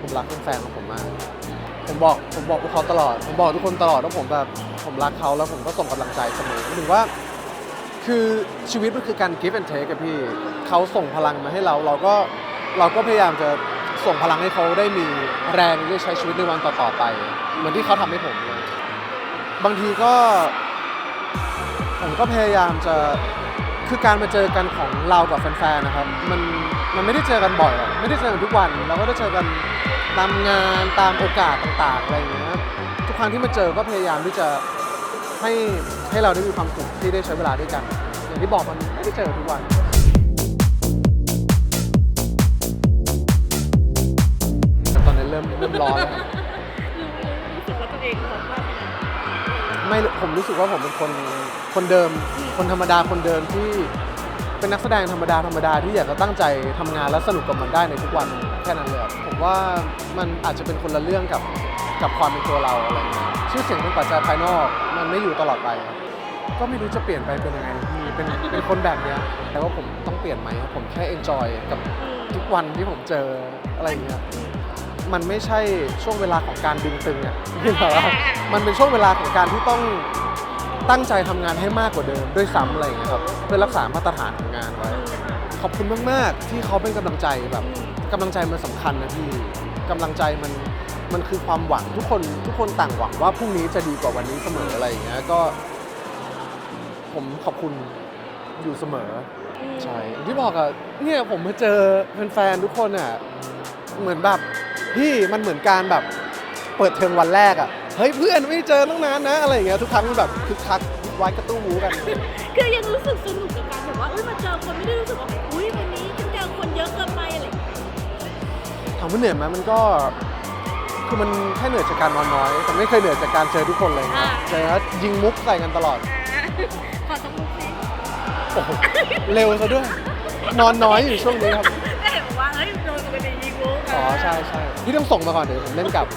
ผมรักแฟนๆของผมมาก ผมบอกผมบอกพวกเขาตลอด ผมบอกทุกคนตลอดว่าผมแบบผมรักเขาแล้วผมก็ส่งกำลังใจเสมอหมายถึงว่า คือชีวิตมันคือการ give and take กับพี่เขาส่งพลังมาให้เราเราก็เราก็พยายามจะส่งพลังให้เขาได้มีแรงที่จะใช้ชีวิตในวันต่อๆไป เหมือนที่เขาทำให้ผมเลยบางทีก็ ผมก็พยายามจะคือการมาเจอกันของเรากับแฟนๆนะครับ มัน มันไม่ได้เจอกันบ่อยหรอกไม่ได้เจอกันทุกวันเราก็ได้เจอกันตามงานตามโอกาสต่างๆอะไรอย่างเงี้ยทุกครั้งที่มาเจอก็พยายามที่จะให้ให้เราได้มีความสุขที่ได้ใช้เวลาด้วยกัน อย่างที่บอกมันไม่ได้เจอทุกวันแต่ตอนนี้เริ่มเริ่มร้อนแล้วรู้สึกว่าตัวเองฮอตมากเลยนะไม่ผมรู้สึกว่าผมเป็นคนคนเดิม คนธรรมดาคนเดิมที่ เป็นนักแสดงธรรมดาธรรมดาที่อยากจะตั้งใจทำงานและสนุกกับมันได้ในทุกวันแค่นั้นเลยผมว่ามันอาจจะเป็นคนละเรื่องกับกับความเป็นตัวเราอะไรอย่างเงี้ยชื่อเสียงเป็นปัจจัยภายนอก มันไม่อยู่ตลอดไป ก็ไม่รู้จะเปลี่ยนไปเป็นยังไงพี่เป็นเป็นคนแบบเนี้ยแต่ว่าผมต้องเปลี่ยนไหมผมแค่เอนจอยกับทุกวันที่ผมเจออะไรเงี้ยมันไม่ใช่ช่วงเวลาของการดึงตึงอะที่แบบว่ามันเป็นช่วงเวลาของการที่ต้อง ตั้งใจทำงานให้มากกว่าเดิมด้วยซ้ำอะไรอย่างเงี้ยครับเพื่อรักษามาตรฐานของงานไว้ ขอบคุณมากๆที่เขาเป็นกำลังใจแบบกำลังใจมันสำคัญนะพี่กำลังใจมันมันคือความหวังทุกคนทุกคนต่างหวังว่าพรุ่งนี้จะดีกว่าวันนี้เสมออะไรอย่างเงี้ยก็ ผมขอบคุณอยู่เสมออืมใช่อย่างที่บอกอะเนี่ยผมมาเจอแฟนๆทุกคนอะเหมือนแบบพี่มันเหมือนการแบบเปิดเทอมวันแรกอะ เฮ้ยเพื่อนไม่เจอตั้งนานนะอะไรอย่างเงี้ยทุกครั้งมันแบบคึกคักไว้กระตู้วูกัน คือยังรู้สึกสนุกกับการแบบว่าเอ้ยมาเจอคนไม่ได้รู้สึกว่าอุ้ยวันนี้ฉันเจอคนเยอะเกินไปอะไรอย่างเงี้ยถามว่าเหนื่อยไหมมันก็คือมันแค่เหนื่อยจากการนอนน้อย แต่ไม่เคยเหนื่อยจากการเจอทุกคนเลยนะเจอแล้วยิงมุกใส่กันตลอดอ่าขอสักมุกสิโอ้โหเร็วซะด้วย นอนน้อยอยู่ช่วงนี้ครับก็เห็นบอกว่าเอ้ยโดนปกติยิงมุกอ๋อใช่ใช่พี่ต้องส่งมาก่อนเดี๋ยวผมเล่นกลับ